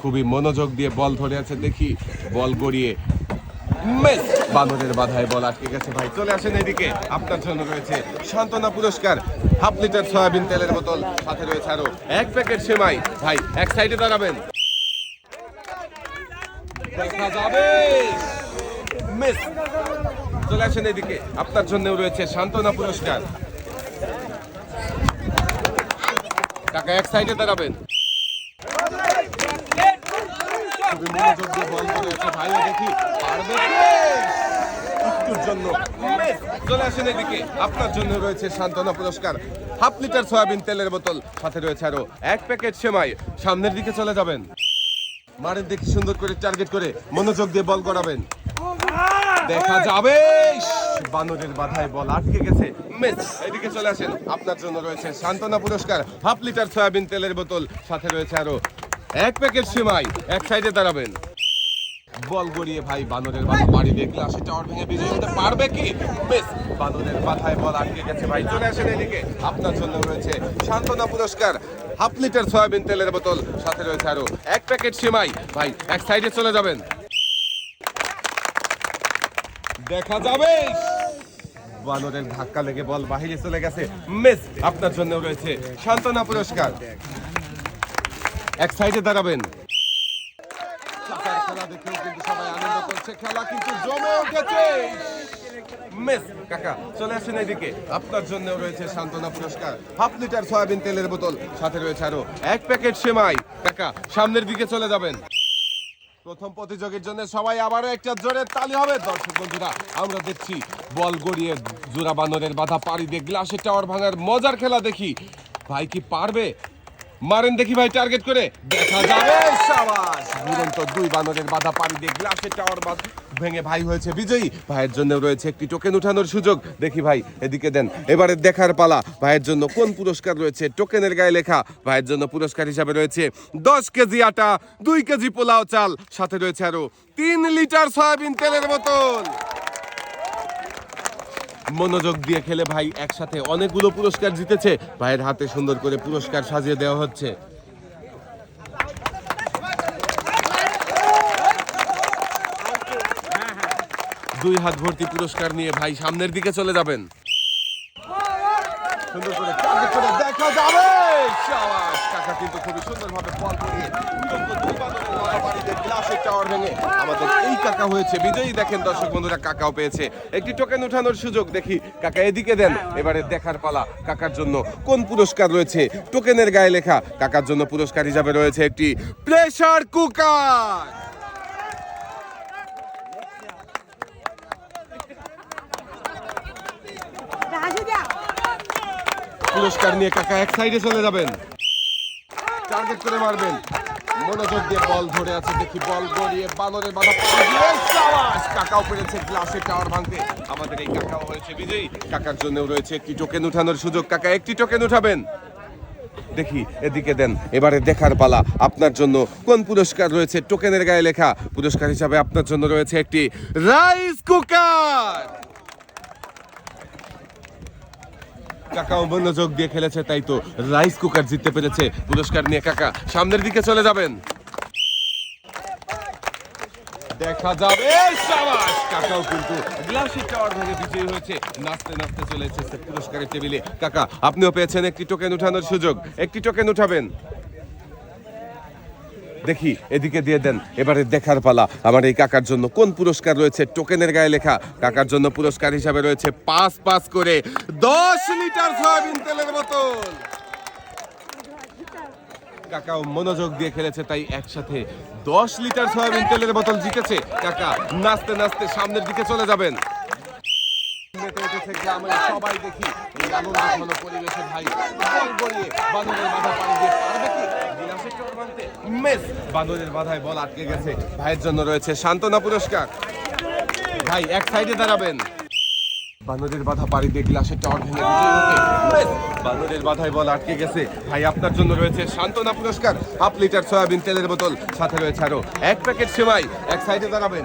খুবই মনোযোগ দিয়ে বল ধরে আছে। দেখি বল গড়িয়ে বানরের বাধায় বল আটকে গেছে ভাই। চলে আসেন এদিকে। আপনার জন্য রয়েছে সান্ত্বনা পুরস্কার। হাফ লিটার সয়াবিন তেলের বোতল। সাথে রয়েছে আরও এক প্যাকেট সেমাই। ভাই, এক সাইডে দাঁড়াবেন। দেখা যাবে। মিস। চলে আসেন এদিকে। আপনার জন্য রয়েছে সান্ত্বনা পুরস্কার। কাকা, এক সাইডে দাঁড়াবেন। মনোযোগ দিয়ে বল করে আছে দেখি কি? জন্য। চলে আসেন এদিকে। আপনার জন্য রয়েছে সান্ত্বনা পুরস্কার। হাফ লিটার সয়াবিন তেলের বোতল। সাথে রয়েছে আরও এক প্যাকেট সেমাই। সামনের দিকে চলে যাবেন। মারেন দেখি সুন্দর করে টার্গেট করে মনোযোগ দিয়ে বল করাবেন দেখা যাবে। বানরের বাধায় বল আটকে গেছে। মিস, এদিকে চলে আসেন। আপনার জন্য রয়েছে সান্ত্বনা পুরস্কার। হাফ লিটার সয়াবিন তেলের বোতল। সাথে রয়েছে আরও এক প্যাকেট সেমাই, এক সাইডে দাঁড়াবেন। বল গড়িয়ে ভাই বানরের বাধা বাড়ি দিয়ে গ্লাসে টাওয়ার ভেঙে বিজয়ী হতে পারবে কি? বেশ, বানরের বাধায় বল আটকে গেছে ভাই, চলে আসেন এদিকে। আপনার জন্য রয়েছে সান্ত্বনা পুরস্কার, হাফ লিটার সয়াবিন তেলের বোতল, সাথে রয়েছে আরও এক প্যাকেট সেমাই। ভাই, এক সাইডে চলে যাবেন। দেখা যাবে। বানরের ধাক্কা লেগে বল বাহিরে চলে গেছে। মিস আপনার জন্য রয়েছে সান্ত্বনা পুরস্কার। এক সাইডে দাঁড়াবেন। খেলা সবাই আনন্দ করছে। খেলা কিন্তু মিস চলে আসেন এদিকে। আপনার জন্য রয়েছে সান্ত্বনা পুরস্কার। হাফ লিটার সয়াবিন তেলের বোতল। সাথে রয়েছে এক প্যাকেট সামনের দিকে চলে যাবেন। প্রথম প্রতিযোগীর জন্য সবাই আবারও একটা জোরে তালি হবে। দর্শক বন্ধুরা, আমরা দেখছি বল গড়িয়ে জোড়া বানরের বাধা পাড়ি দিয়ে গ্লাসের টাওয়ার ভাঙার মজার খেলা দেখি। ভাই কি পারবে? মারেন দেখি ভাই টার্গেট করে। দেখা যাবে, সাবাস। দুরন্ত দুই বানরের বাধা পাড়ি দিয়ে গ্লাসের টাওয়ার বাদ ভেঙে ভাই হয়েছে বিজয়ী। ভাইয়ের জন্য রয়েছে একটি টোকেন উঠানোর সুযোগ। দেখি ভাই, এদিকে দেন। এবারে দেখার পালা। ভাইয়ের জন্য কোন পুরস্কার রয়েছে? টোকেনের গায়ে লেখা। ভাইয়ের জন্য পুরস্কার হিসাবে রয়েছে দশ কেজি আটা, দুই কেজি পোলাও চাল। সাথে রয়েছে আরও তিন লিটার সয়াবিন তেলের বোতল। মনোযোগ দিয়ে খেলে ভাই একসাথে অনেকগুলো পুরস্কার জিতেছে। ভাইয়ের হাতে সুন্দর করে পুরস্কার সাজিয়ে দেওয়া হচ্ছে। দুই হাত ভর্তি পুরস্কার নিয়ে ভাই সামনের দিকে চলে যাবেন। সুন্দর করে করে যাবে। কিন্তু খুবই সুন্দরভাবে দর্শক বন্ধুরা, কাকাও পেয়েছে। একটি টোকেন উঠানোর সুযোগ দেখি। কাকা এদিকে দেন, এবারে দেখার পালা কাকার জন্য। কোন পুরস্কার রয়েছে? টোকেনের গায়ে লেখা, কাকার জন্য পুরস্কার হিসাবে রয়েছে একটি প্রেসার কুকার পুরস্কার নিয়ে কাকা এক সাইডে চলে যাবেন। টার্গেট করে মারবেন। মনোযোগ দিয়ে বল ধরে আছে, দেখি বল গড়িয়ে বানরের বাধা কাকাও পেরেছে গ্লাসে টাওয়ার ভাঙতে। আমাদের এই কাকাও হয়েছে বিজয়ী। কাকার জন্যও রয়েছে একটি টোকেন উঠানোর সুযোগ। কাকা, একটি টোকেন উঠাবেন। দেখি, এদিকে দেন। এবারে দেখার পালা। আপনার জন্য কোন পুরস্কার রয়েছে? টোকেনের গায়ে লেখা। পুরস্কার হিসাবে আপনার জন্য রয়েছে একটি রাইস কুকার কাকাও মনোযোগ দিয়ে খেলেছে, তাই তো রাইস কুকার জিততে পেরেছে। পুরস্কার নিয়ে কাকা সামনের দিকে চলে যাবেন। দেখা যাবে, সাবাস! কাকাও কিন্তু গ্লাসের টাওয়ার ভেঙে বিজয়ী হয়েছে। নাচতে নাচতে চলে এসেছে পুরস্কারের টেবিলে। কাকা, আপনিও পেয়েছেন একটি টোকেন উঠানোর সুযোগ। একটি টোকেন উঠাবেন। দেখি, এদিকে দিয়ে দেন। এবারে দেখার পালা। আমার এই কাকার জন্য কোন পুরস্কার রয়েছে? টোকেনের গায়ে লেখা। কাকার জন্য পুরস্কার হিসাবে রয়েছে পাঁচ পাঁচ করে দশ লিটার সয়াবিন তেলের বোতল। কাকাও মনোযোগ দিয়ে খেলেছে, তাই একসাথে দশ লিটার সয়াবিন তেলের বোতল জিতেছে। কাকা নাচতে নাচতে সামনের দিকে চলে যাবেন। মেতে সবাই দেখি। এই আনন্দ ভাই বল গড়িয়ে বাধায় বল আটকে গেছে। ভাইয়ের জন্য রয়েছে সান্ত্বনা পুরস্কার। ভাই, এক সাইডে দাঁড়াবেন। বানরের বাধা পাড়ি দিয়ে গ্লাসের টাওয়ার ভেঙে বানরের বাধায় বল আটকে গেছে। ভাই, আপনার জন্য রয়েছে সান্ত্বনা পুরস্কার। হাফ লিটার সয়াবিন তেলের বোতল, সাথে রয়েছে আরও এক প্যাকেট সেমাই। এক সাইডে দাঁড়াবেন।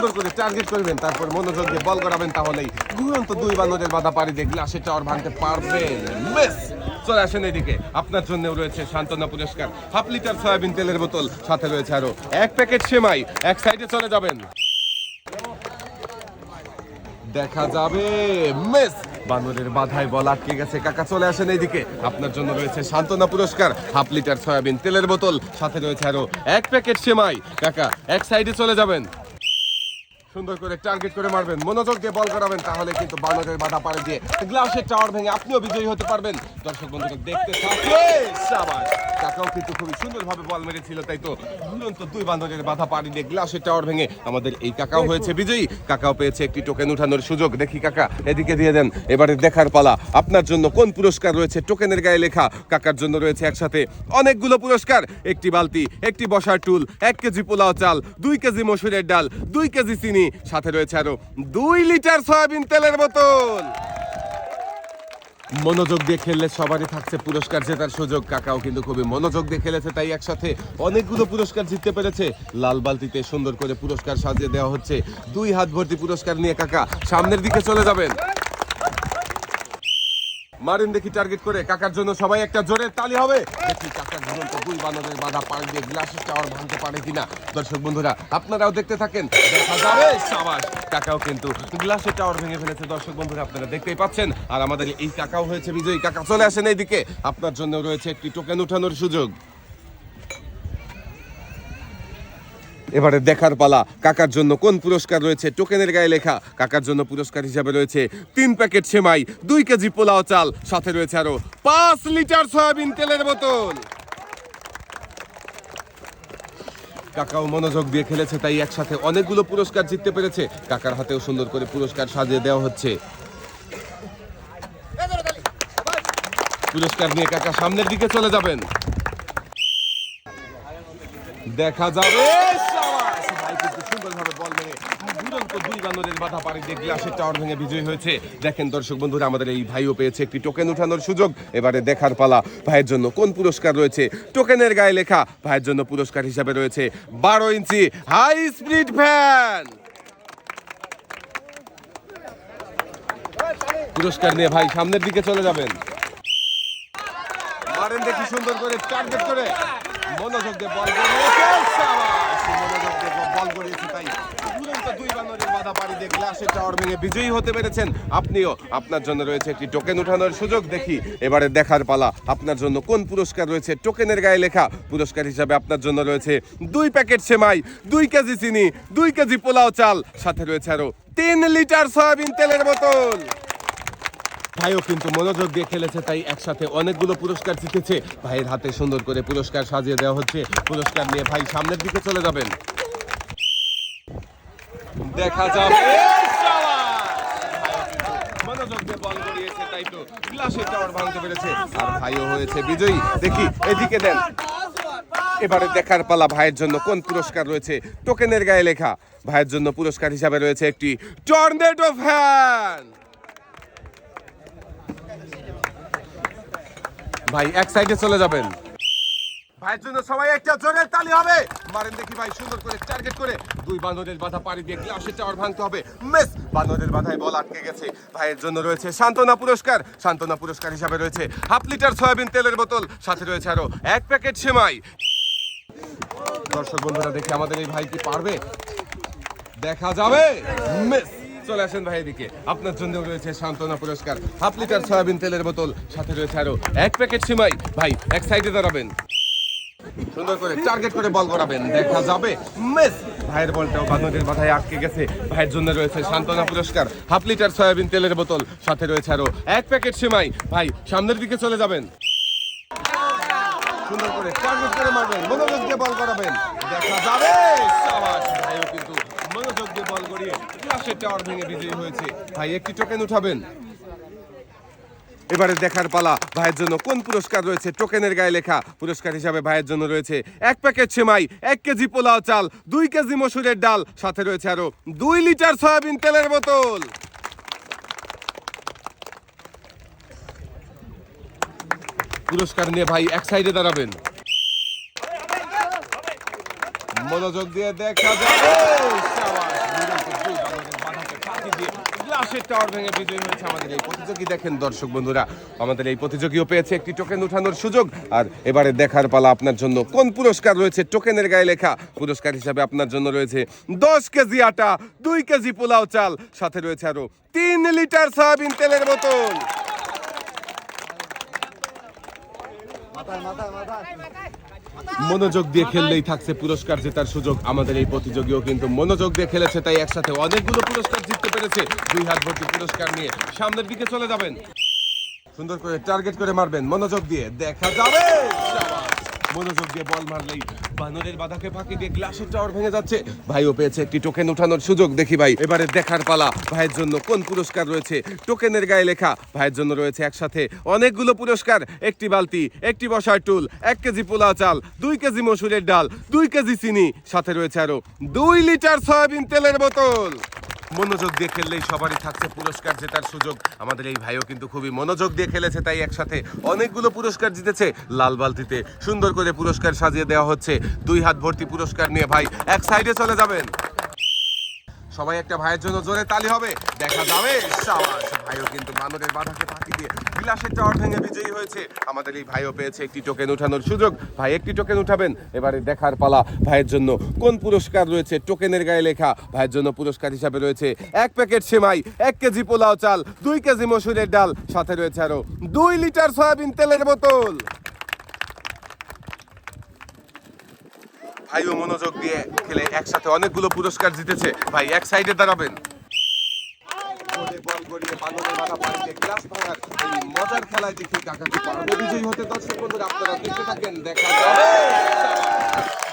সুন্দর করে টার্গেট করবেন, তারপর মনোযোগ দিয়ে বল করাবেন তাহলেই ঘুরন্ত দুই বানরের বাধা পাড়ি দিয়ে গ্লাসের টাওয়ার ভাঙতে পারবেন চলে আসেন এদিকে। আপনার জন্য রয়েছে সান্ত্বনা পুরস্কার। হাফ লিটার সয়াবিন তেলের বোতল, সাথে রয়েছে আরও এক প্যাকেট সেমাই। এক সাইডে চলে যাবেন। দেখা যাবে। মিস বানরের বাধায় বল আটকে গেছে। কাকা চলে আসেন এইদিকে আপনার জন্য রয়েছে সান্ত্বনা পুরস্কার। হাফ লিটার সয়াবিন তেলের বোতল, সাথে রয়েছে আরও এক প্যাকেট সেমাই। কাকা, এক সাইডে চলে যাবেন। সুন্দর করে টার্গেট করে মারবেন, মনোযোগ দিয়ে বল করাবেন, তাহলে কিন্তু বানরের বাধা পারে দিয়ে গ্লাসের টাওয়ার ভেঙে আপনিও বিজয়ী হতে পারবেন। দর্শক বন্ধুকে দেখতে থাকবে সাবাস। কাকাও কিন্তু খুবই সুন্দরভাবে বল মেরেছিল, তাই তো দুরন্ত দুই বানরের বাধা পাড়ি দিয়ে গ্লাসের টাওয়ার ভেঙে আমাদের এই কাকাও হয়েছে বিজয়ী। কাকাও পেয়েছে একটি টোকেন উঠানোর সুযোগ। দেখি কাকা, এদিকে দিয়ে দেন। এবারে দেখার পালা। আপনার জন্য কোন পুরস্কার রয়েছে? টোকেনের গায়ে লেখা। কাকার জন্য রয়েছে একসাথে অনেকগুলো পুরস্কার। একটি বালতি, একটি বসার টুল, এক কেজি পোলাও চাল, দুই কেজি মসুরের ডাল, দুই কেজি চিনি, সাথে রয়েছে আরও দুই লিটার সয়াবিন তেলের বোতল। মনোযোগ দিয়ে খেললে সবারই থাকছে পুরস্কার জেতার সুযোগ। কাকাও কিন্তু খুবই মনোযোগ দিয়ে খেলেছে, তাই একসাথে অনেকগুলো পুরস্কার জিততে পেরেছে। লাল বালতিতে সুন্দর করে পুরস্কার সাজিয়ে দেওয়া হচ্ছে। দুই হাত ভর্তি পুরস্কার নিয়ে কাকা সামনের দিকে চলে যাবেন। মারিন দেখি টার্গেট করে। কাকার জন্য সবাই একটা জোরের তালি হবে। দেখি কাকার ঝুলন্ত দুই বানরের বাধা পার দিয়ে গ্লাসের টাওয়ার ভাঙতে পারে কিনা। দর্শক বন্ধুরা, আপনারাও দেখতে থাকেন। দেখা যাবে, সাবাস। কাকাও কিন্তু গ্লাসের টাওয়ার ভেঙে ফেলেছে। দর্শক বন্ধুরা, আপনারা দেখতেই পাচ্ছেন। আর আমাদের এই কাকাও হয়েছে বিজয়ী। কাকা চলে আসেন এইদিকে। আপনার জন্য রয়েছে একটি টোকেন উঠানোর সুযোগ। এবারে দেখার পালা। কাকার জন্য কোন পুরস্কার রয়েছে? টোকেনের গায়ে লেখা। কাকার জন্য পুরস্কার হিসাবে রয়েছে তিন প্যাকেট সেমাই, দুই কেজি পোলাও চাল, সাথে রয়েছে আরও পাঁচ লিটার সয়াবিন তেলের বোতল। কাকাও মনোযোগ দিয়ে খেলেছে, তাই একসাথে অনেকগুলো পুরস্কার জিততে পেরেছে। কাকার হাতেও সুন্দর করে পুরস্কার সাজিয়ে দেওয়া হচ্ছে। পুরস্কার নিয়ে কাকা সামনের দিকে চলে যাবেন। দেখা যাবে সাবাস! ভাই কিন্তু সুন্দরভাবে বল মেরে দুরন্ত বাধা পাড়ি দিয়ে গ্লাসের টাওয়ার ভেঙে বিজয়ী হয়েছে। দেখেন দর্শক বন্ধুরা, আমাদের এই ভাইও পেয়েছে একটি টোকেন উঠানোর সুযোগ। এবারে দেখার পালা, ভাইয়ের জন্য কোন পুরস্কার রয়েছে? টোকেনের গায়ে লেখা, ভাইয়ের জন্য পুরস্কার হিসাবে রয়েছে বারো ইঞ্চি হাই স্পিড ফ্যান পুরস্কার নিয়ে ভাই সামনের দিকে চলে যাবেন। মারেন দেখি সুন্দর করে টার্গেট করে। মনোযোগ দিয়ে বল করিয়েছে, তাই। বিজয়ী হতে পেরেছেন। আপনিও আপনার জন্য রয়েছে একটি টোকেন উঠানোর সুযোগ দেখি। এবারে দেখার পালা, আপনার জন্য কোন পুরস্কার রয়েছে? টোকেনের গায়ে লেখা পুরস্কার হিসাবে আপনার জন্য রয়েছে দুই প্যাকেট সেমাই, দুই কেজি চিনি, দুই কেজি পোলাও চাল, সাথে রয়েছে আরও তিন লিটার সয়াবিন তেলের বোতল। ভাইও কিন্তু মনোযোগ দিয়ে খেলেছে, তাই একসাথে অনেকগুলো পুরস্কার জিতেছে। ভাইয়ের হাতে সুন্দর করে পুরস্কার সাজিয়ে দেওয়া হচ্ছে। পুরস্কার নিয়ে ভাই সামনের দিকে চলে যাবেন। দেখা যাবে। ভাইও কিন্তু মনোযোগ দিয়ে বল করিয়েছে তাই তো। গ্লাসের টাওয়ার ভাঙতে পেরেছে। আর ভাইও হয়েছে বিজয়ী। দেখি এদিকে দেন। এবারে দেখার পালা ভাইয়ের জন্য কোন পুরস্কার রয়েছে? টোকেনের গায়ে লেখা। ভাইয়ের জন্য পুরস্কার হিসাবে রয়েছে একটি টর্নেডো ফ্যান ভাই এক সাইডে চলে যাবেন। ভাইয়ের জন্য সবাই একটা জোরের তালি হবে। মারেন দেখি ভাই, সুন্দর করে টার্গেট করে। দুই বানরের বাধা পাড়ি দিয়ে গ্লাসের টাওয়ার ভাঙতে হবে। মেস বানরের বাধায় বল আটকে গেছে। ভাইয়ের জন্য রয়েছে সান্ত্বনা পুরস্কার। সান্ত্বনা পুরস্কার হিসাবে রয়েছে হাফ লিটার সয়াবিন তেলের বোতল। সাথে রয়েছে আরও এক প্যাকেট সেমাই। দর্শক বন্ধুরা, দেখে আমাদের এই ভাই কি পারবে? দেখা যাবে। মিস, চলে আসেন ভাই এদিকে। আপনার জন্য রয়েছে সান্ত্বনা পুরস্কার। হাফ লিটার সয়াবিন তেলের বোতল। সাথে রয়েছে আরও এক প্যাকেট সিমাই। ভাই, এক সাইডে দাঁড়াবেন। সুন্দর করে টার্গেট করে বল করাবেন। দেখা যাবে। মিস। ভাইয়ের বলটাও বান্ধবের মাথায় আটকে গেছে। ভাইয়ের জন্য রয়েছে সান্ত্বনা পুরস্কার। হাফ লিটার সয়াবিন তেলের বোতল। সাথে রয়েছে আরও এক প্যাকেট সিমাই। ভাই সামনের দিকে চলে যাবেন। সুন্দর করে টার্গেট করে মারবেন। মনোযোগ দিয়ে বল করাবেন। দেখা যাবে। সাবাস ভাইও কিন্তু মনোযোগ দিয়ে বল করিয়ে ক্লাসের টাওয়ার ভেঙে বিজয়ী হয়েছে। ভাই একটি টোকেন উঠাবেন। এবারে দেখার পালা, ভাইয়ের জন্য কোন পুরস্কার রয়েছে? টোকেনের গায়ে লেখা পুরস্কার হিসাবে ভাইয়ের জন্য রয়েছে এক প্যাকেট সেমাই, এক কেজি পোলাও চাল, দুই কেজি মসুরের ডাল, সাথে রয়েছে আরও দুই লিটার সয়াবিন তেলের বোতল। পুরস্কার নিয়ে ভাই এক সাইডে দাঁড়াবেন। মনোযোগ দিয়ে দেখা যাবে। গ্লাসের টাওয়ার ভেঙে বিজয়ী হয়েছে আমাদের এই প্রতিযোগী। দেখেন দর্শক বন্ধুরা, আমাদের এই প্রতিযোগীও পেয়েছে একটি টোকেন উঠানোর সুযোগ। আর এবারে দেখার পালা আপনার জন্য। কোন পুরস্কার রয়েছে? টোকেনের গায়ে লেখা। পুরস্কার হিসাবে আপনার জন্য রয়েছে দশ কেজি আটা, দুই কেজি পোলাও চাল। সাথে রয়েছে আরও তিন লিটার সয়াবিন তেলের বোতল। মনোযোগ দিয়ে খেললেই থাকছে পুরস্কার জেতার সুযোগ। আমাদের এই প্রতিযোগীও কিন্তু মনোযোগ দিয়ে খেলেছে, তাই একসাথে অনেকগুলো পুরস্কার জিততে পেরেছে। দুই হাত ভর্তি পুরস্কার নিয়ে সামনের দিকে চলে যাবেন। সুন্দর করে টার্গেট করে মারবেন। মনোযোগ দিয়ে দেখা যাবে! মনোযোগ দিয়ে বল মারলেই বানরের বাধাকে ফাঁকি দিয়ে গ্লাসের টাওয়ার ভেঙে যাচ্ছে। ভাইও পেয়েছে একটি টোকেন উঠানোর সুযোগ, দেখি ভাই। এবারে দেখার পালা, ভাইয়ের জন্য কোন পুরস্কার রয়েছে? টোকেনের গায়ে লেখা, ভাইয়ের জন্য রয়েছে একসাথে অনেকগুলো পুরস্কার, একটি বালতি, একটি বসার টুল, এক কেজি পোলা চাল, দুই কেজি মসুরের ডাল, দুই কেজি চিনি, সাথে রয়েছে আরও দুই লিটার সয়াবিন তেলের বোতল। মনোযোগ দিয়ে খেললেই সবারই থাকছে পুরস্কার জেতার সুযোগ। আমাদের এই ভাইও কিন্তু খুবই মনোযোগ দিয়ে খেলেছে, তাই একসাথে অনেকগুলো পুরস্কার জিতেছে লাল বালতিতে। সুন্দর করে পুরস্কার সাজিয়ে দেওয়া হচ্ছে। দুই হাত ভর্তি পুরস্কার নিয়ে ভাই এক সাইডে চলে যাবেন। সবাই একটা ভাইয়ের জন্য জোরে তালি হবে। দেখা যাবে ভাইও কিন্তু বানরের বাধাকে ফাঁকি দিয়ে বিলাসের টাওয়ার ভেঙে বিজয়ী হয়েছে। আমাদের এই ভাইও পেয়েছে একটি টোকেন উঠানোর সুযোগ। ভাই, একটি টোকেন উঠাবেন? এবারে দেখার পালা। ভাইয়ের জন্য কোন পুরস্কার রয়েছে? টোকেনের গায়ে লেখা। ভাইয়ের জন্য পুরস্কার হিসাবে রয়েছে এক প্যাকেট সেমাই, এক কেজি পোলাও চাল, দুই কেজি মসুরের ডাল। সাথে রয়েছে আরও দুই লিটার সয়াবিন তেলের বোতল। ভাইও মনোযোগ দিয়ে খেলে একসাথে অনেকগুলো পুরস্কার জিতেছে। ভাই, এক সাইডে দাঁড়াবেন। মজার খেলায় দেখি কাকা কি পারবে বিজয়ী হতে দর্শক বন্ধুরা, আপনারা দেখতে থাকেন, দেখা যাবে।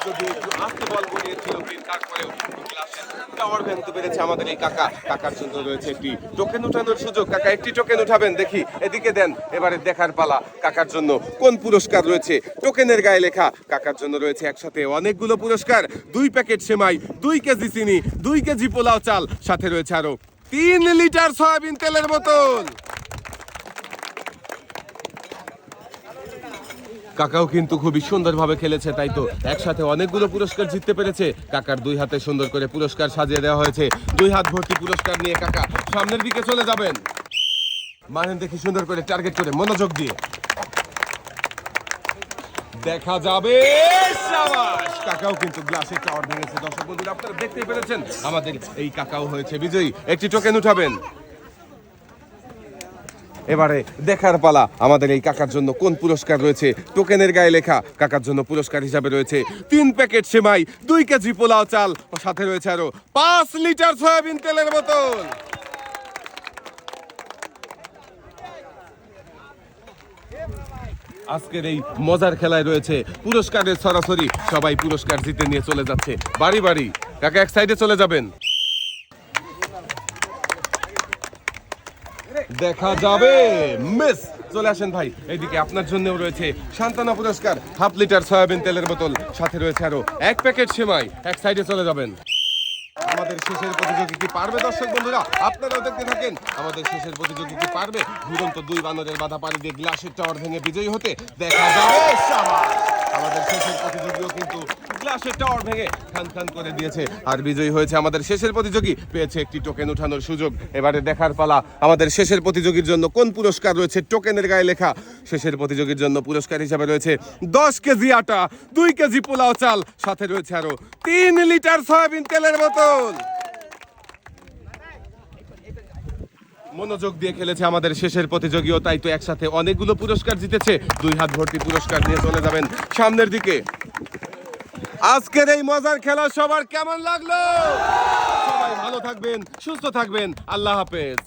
আমাদের এই কাকা। কাকার জন্য রয়েছে একটি টোকেন উঠানোর সুযোগ। কাকা, একটি টোকেন উঠাবেন, দেখি। এদিকে দেন, এবারে দেখার কাকার জন্য। কোন পুরস্কার রয়েছে? টোকেনের গায়ে লেখা। কাকার জন্য রয়েছে একসাথে অনেকগুলো পুরস্কার। দুই প্যাকেট সেমাই, দুই কেজি চিনি, দুই কেজি পোলাও চাল। সাথে রয়েছে আরও তিন লিটার সয়াবিন তেলের বোতল। কাকাও কিন্তু খুবই সুন্দরভাবে খেলেছে, তাই তো? একসাথে অনেকগুলো পুরস্কার জিততে পেরেছে। কাকার দুই হাতে সুন্দর করে পুরস্কার সাজিয়ে দেওয়া হয়েছে। দুই হাত ভর্তি পুরস্কার নিয়ে কাকা সামনের দিকে চলে যাবেন। মানেন দেখি সুন্দর করে টার্গেট করে মনোযোগ দিয়ে। দেখা যাবে কাকাও কিন্তু গ্লাসের টাওয়ার ভেঙেছে। দর্শক বন্ধুরা, আপনারা দেখতেই পেরেছেন। আমাদের এই কাকাও হয়েছে বিজয়ী। একটি টোকেন উঠাবেন। এবারে দেখার পালা। আমাদের এই কাকার জন্য কোন পুরস্কার রয়েছে? টোকেনের গায়ে লেখা, কাকার জন্য পুরস্কার হিসাবে রয়েছে তিন প্যাকেট সেমাই, দুই কেজি পোলাও চাল, ও সাথে রয়েছে আরও পাঁচ লিটার সয়াবিন তেলের বোতল। আজকের এই মজার খেলায় রয়েছে পুরস্কারের সরাসরি। সবাই পুরস্কার জিতে নিয়ে চলে যাচ্ছে। বাড়ি বাড়ি। কাকা, এক সাইডে চলে যাবেন। দেখা। যাবে। মিস, চলে আসেন ভাই। এইদিকে আপনার জন্যও রয়েছে সান্তানা পুরস্কার, হাফ লিটার সয়াবিন তেলের বোতল। সাথে রয়েছে আরও এক প্যাকেট সেমাই। এক সাইডে চলে যাবেন। আমাদের শেষের প্রতিযোগী কি পারবে, দর্শক বন্ধুরা? আপনারাও দেখতে থাকেন। আমাদের শেষের প্রতিযোগী কি পারবে? দুরন্ত দুই বানরের বাধা পানি দিয়ে গ্লাসের টাওয়ার ভেঙে বিজয়ী হতে দেখা যাবে! আমাদের শেষের প্রতিযোগীও কিন্তু গ্লাসের টাওয়ার ভেঙে খান খান করে দিয়েছে। আর বিজয়ী হয়েছে আমাদের শেষের প্রতিযোগী। পেয়েছে একটি টোকেন উঠানোর সুযোগ। এবারে দেখার পালা আমাদের শেষের প্রতিযোগীর জন্য কোন পুরস্কার রয়েছে টোকেনের গায়ে লেখা? শেষের প্রতিযোগীর জন্য পুরস্কার হিসাবে রয়েছে দশ কেজি আটা, দুই কেজি পোলাও চাল। সাথে রয়েছে আরও তিন লিটার সয়াবিন তেলের বোতল। মনোযোগ দিয়ে খেলেছে আমাদের শেষের প্রতিযোগীও তাই তো একসাথে অনেকগুলো পুরস্কার জিতেছে। দুই হাত ভর্তি পুরস্কার নিয়ে চলে যাবেন সামনের দিকে। আজকের এই মজার খেলা সবার কেমন লাগল? সবাই ভালো থাকবেন, সুস্থ থাকবেন। আল্লাহ হাফেজ।